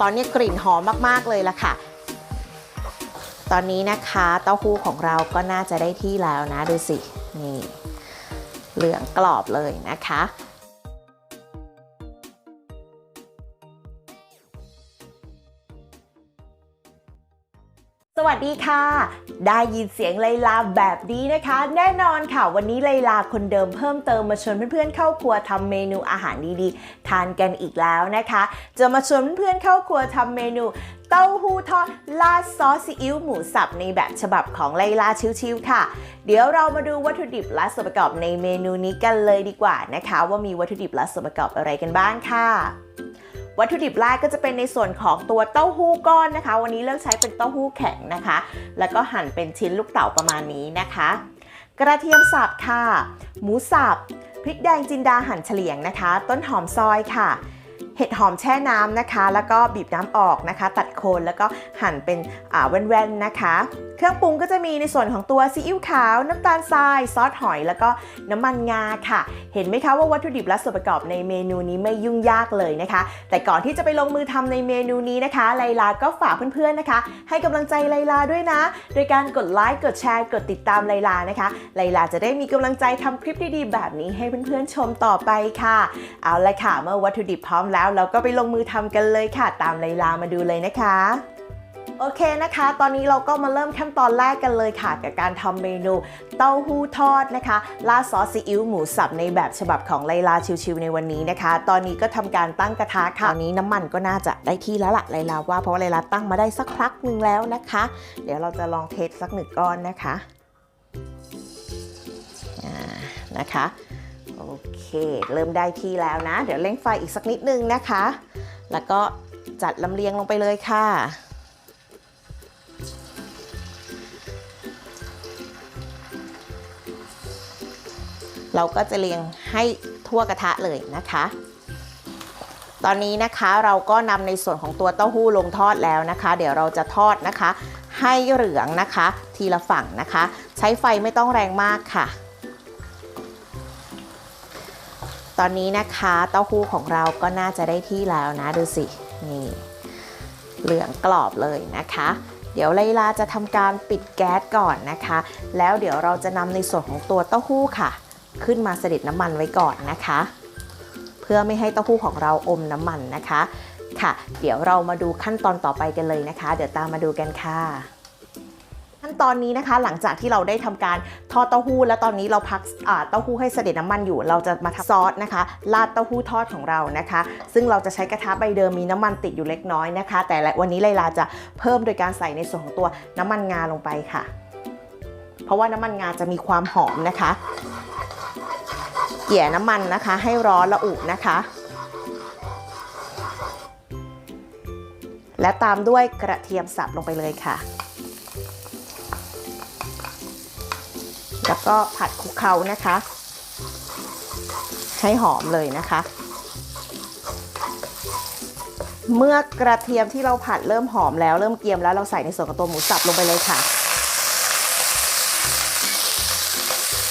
ตอนนี้กลิ่นหอมมาก ๆ เลยละค่ะ ตอนนี้นะคะเต้าหู้ของเราก็น่าจะได้ที่แล้วนะดูสิ นี่ เหลืองกรอบเลยนะคะ วัสดีค่ะ ได้ยินเสียงไลลาแบบนี้นะคะ แน่นอนค่ะ วันนี้ไลลาคนเดิมเพิ่มเติมมาชวนเพื่อนๆเข้าครัวทำเมนูอาหารดีๆ ทานกันอีกแล้วนะคะ จะมาชวนเพื่อนๆเข้าครัวทำเมนูเต้าหู้ทอดราดซอสซีอิ๊วหมูสับในแบบฉบับของไลลาชิวๆค่ะ เดี๋ยวเรามาดูวัตถุดิบและส่วนประกอบในเมนูนี้กันเลยดีกว่านะคะ ว่ามีวัตถุดิบและส่วนประกอบอะไรกันบ้างค่ะ วัตถุดิบแรกก็จะเป็นในส่วนของตัวเต้าหู้ก้อนนะคะ วันนี้เลือกใช้เป็นเต้าหู้แข็งนะคะ แล้วก็หั่นเป็นชิ้นลูกเต๋าประมาณนี้นะคะ กระเทียมสับค่ะ หมูสับ พริกแดงจินดาหั่นเฉลียงนะคะ ต้นหอมซอยค่ะเห็ดหอมแช่น้ำนะคะ แล้วก็บีบน้ำออกนะคะ ตัดโคนแล้วก็หั่นเป็นแว่นๆนะคะ เครื่องปรุงก็จะมีในส่วนของตัวซีอิ๊วขาว น้ำตาลทราย ซอสหอย แล้วก็น้ำมันงาค่ะ เห็นไหมคะว่าวัตถุดิบและส่วนประกอบในเมนูนี้ไม่ยุ่งยากเลยนะคะ แต่ก่อนที่จะไปลงมือทำในเมนูนี้นะคะไลลาก็ฝากเพื่อนๆนะคะ ให้กำลังใจไลลาด้วยนะ โดยการกดไลค์กดแชร์กดติดตามไลลานะคะไลลาจะได้มีกำลังใจทำคลิปดีๆ แบบนี้ให้เพื่อนๆชมต่อไปค่ะ เอาละค่ะเมื่อวัตถุดิบพร้อมแล้ว เราก็ไปลงมือทำกันเลยค่ะ ตามไลลามาดูเลยนะคะ โอเคนะคะ ตอนนี้เราก็มาเริ่มขั้นตอนแรกกันเลยค่ะ กับการทำเมนูเต้าหู้ทอดนะคะราดซอสซีอิ๊วหมูสับในแบบฉบับของไลลาชิวๆในวันนี้นะคะ ตอนนี้ก็ทำการตั้งกระทะค่ะตอนนี้น้ำมันก็น่าจะได้ที่แล้วล่ะไลลาว่าเพราะว่าไลลาตั้งมาได้สักพักหนึ่งแล้วนะคะ เดี๋ยวเราจะลองเทสสักหนึ่งก้อนนะคะนะคะโอเค เริ่มได้ที่แล้วนะ เดี๋ยวเร่งไฟอีกสักนิดนึงนะคะ แล้วก็จัดลำเลียงลงไปเลยค่ะ เราก็จะเรียงให้ทั่วกระทะเลยนะคะ ตอนนี้นะคะเราก็นำในส่วนของตัวเต้าหู้ลงทอดแล้วนะคะ เดี๋ยวเราจะทอดนะคะ ให้เหลืองนะคะ ทีละฝั่งนะคะ ใช้ไฟไม่ต้องแรงมากค่ะตอนนี้นะคะเต้าหู้ของเราก็น่าจะได้ที่แล้วนะดูสินี่เหลืองกรอบเลยนะคะ เดี๋ยวไลลาจะทำการปิดแก๊สก่อนนะคะ แล้วเดี๋ยวเราจะนำในส่วนของตัวเต้าหู้ค่ะ ขึ้นมาเสด็จน้ำมันไว้ก่อนนะคะ เพื่อไม่ให้เต้าหู้ของเราอมน้ำมันนะคะ ค่ะ เดี๋ยวเรามาดูขั้นตอนต่อไปกันเลยนะคะ เดี๋ยวตามมาดูกันค่ะขั้นตอนนี้นะคะหลังจากที่เราได้ทำการทอดเต้าหู้ แล้วตอนนี้เราพักเต้าหู้ให้เสด็จน้ำมันอยู่ เราจะมาทำซอสนะคะราดเต้าหู้ทอดของเรานะคะ ซึ่งเราจะใช้กระทะใบเดิมมีน้ำมันติดอยู่เล็กน้อยนะคะ แต่วันนี้ไลลาจะเพิ่มโดยการใส่ในส่วนของตัวน้ำมันงาลงไปค่ะ เพราะว่าน้ำมันงาจะมีความหอมนะคะ เกี่ยน้ำมันนะคะ ให้ร้อนระอุนะคะ และตามด้วยกระเทียมสับลงไปเลยค่ะ แล้วก็ผัดคลุกเคล้านะคะ ให้หอมเลยนะคะ เมื่อกระเทียมที่เราผัดเริ่มหอมแล้วเริ่มเกรียมแล้วเราใส่ในส่วนของตัวหมูสับลงไปเลยค่ะ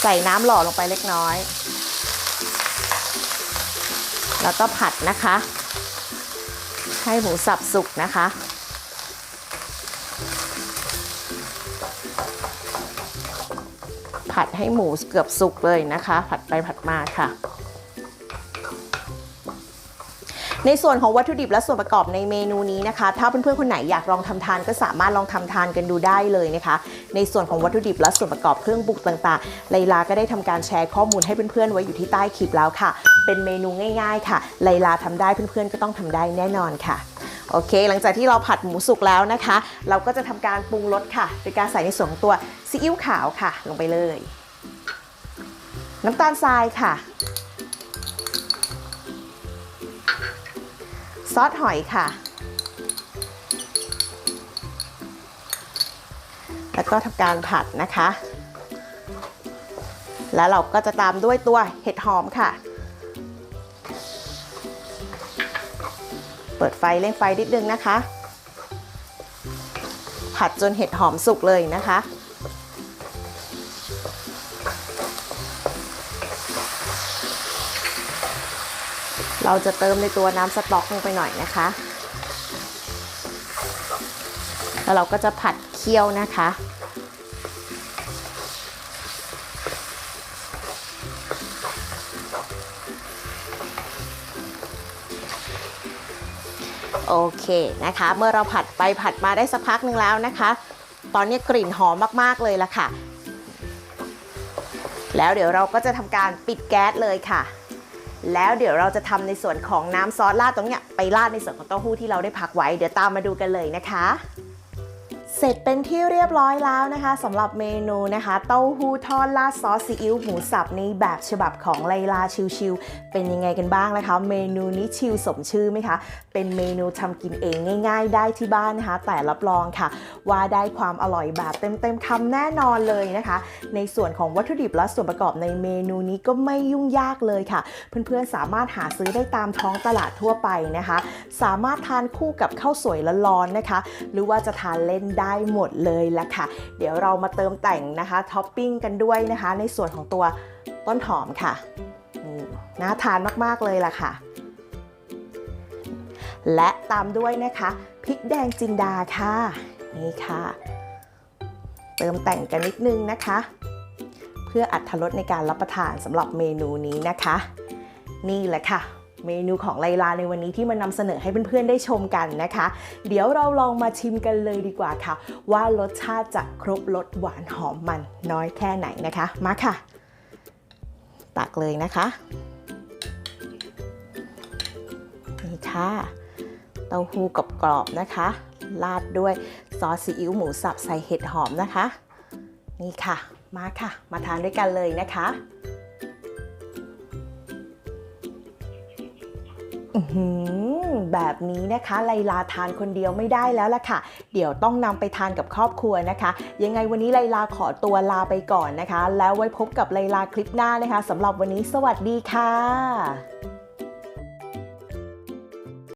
ใส่น้ำหล่อลงไปเล็กน้อย แล้วก็ผัดนะคะ ให้หมูสับสุกนะคะ ผัดให้หมูเกือบสุกเลยนะคะ ผัดไปผัดมาค่ะ ในส่วนของวัตถุดิบและส่วนประกอบในเมนูนี้นะคะ ถ้าเพื่อนๆคนไหนอยากลองทำทานก็สามารถลองทำทานกันดูได้เลยนะคะ ในส่วนของวัตถุดิบและส่วนประกอบเครื่องปรุงต่างๆไลลาก็ได้ทำการแชร์ข้อมูลให้เพื่อนๆไว้อยู่ที่ใต้คลิปแล้วค่ะ เป็นเมนูง่าย ๆ ค่ะไลลาทำได้เพื่อนๆก็ต้องทำได้แน่นอนค่ะโอเค หลังจากที่เราผัดหมูสุกแล้วนะคะ เราก็จะทำการปรุงรสค่ะ โดยการใส่ในส่วนของตัวซีอิ๊วขาวค่ะ ลงไปเลย น้ำตาลทรายค่ะ อสหอยค่ะ แล้วก็ทำการผัดนะคะ แล้วเราก็จะตามด้วยตัวเห็ดหอมค่ะ เปิดไฟเร่งไฟนิดนึงนะคะ ผัดจนเห็ดหอมสุกเลยนะคะ เราจะเติมในตัวน้ำสต๊อกลงไปหน่อยนะคะ แล้วเราก็จะผัดเคี่ยวนะคะโอเคนะคะ เมื่อเราผัดไปผัดมาได้สักพักหนึ่งแล้วนะคะ ตอนนี้กลิ่นหอมมากๆเลยละค่ะ แล้วเดี๋ยวเราก็จะทำการปิดแก๊สเลยค่ะ แล้วเดี๋ยวเราจะทำในส่วนของน้ำซอสราดตรงเนี้ยไปราดในส่วนของเต้าหู้ที่เราได้พักไว้ เดี๋ยวตามมาดูกันเลยนะคะ เสร็จเป็นที่เรียบร้อยแล้วนะคะสำหรับเมนูนะคะเต้าหู้ทอดราดซอสซีอิ๊วหมูสับในแบบฉบับของไลลาชิวๆเป็นยังไงกันบ้างนะคะ เมนูนี้ชิลสมชื่อไหมคะ เป็นเมนูทำกินเองง่าย ๆ ได้ที่บ้านนะคะ แต่รับรองค่ะ ว่าได้ความอร่อยแบบเต็มๆคำแน่นอนเลยนะคะ ในส่วนของวัตถุดิบและส่วนประกอบในเมนูนี้ก็ไม่ยุ่งยากเลยค่ะ เพื่อนๆสามารถหาซื้อได้ตามท้องตลาดทั่วไปนะคะ สามารถทานคู่กับข้าวสวยร้อนๆนะคะ หรือว่าจะทานเล่นได้หมดเลยละค่ะ เดี๋ยวเรามาเติมแต่งนะคะท็อปปิ้งกันด้วยนะคะ ในส่วนของตัวต้นหอมค่ะนี่น่าทานมากๆเลยล่ะค่ะ และตามด้วยนะคะพริกแดงจินดาค่ะนี่ค่ะ เติมแต่งกันนิดนึงนะคะ เพื่ออัตรสในการรับประทานสำหรับเมนูนี้นะคะ นี่แหละค่ะ เมนูของไลลาในวันนี้ที่มานำเสนอให้เพื่อนๆได้ชมกันนะคะ เดี๋ยวเราลองมาชิมกันเลยดีกว่าค่ะ ว่ารสชาติจะครบรสหวานหอมมันน้อยแค่ไหนนะคะ มาค่ะ ตักเลยนะคะ นี่ค่ะเต้าหู้กรอบๆนะคะ ราดด้วยซอสซีอิ๊วหมูสับใส่เห็ดหอมนะคะ นี่ค่ะ มาค่ะ มาทานด้วยกันเลยนะคะ แบบนี้นะคะไลลาทานคนเดียวไม่ได้แล้วล่ะค่ะ เดี๋ยวต้องนำไปทานกับครอบครัวนะคะ ยังไงวันนี้ไลลาขอตัวลาไปก่อนนะคะ แล้วไว้พบกับไลลาคลิปหน้านะคะสำหรับวันนี้สวัสดีค่ะ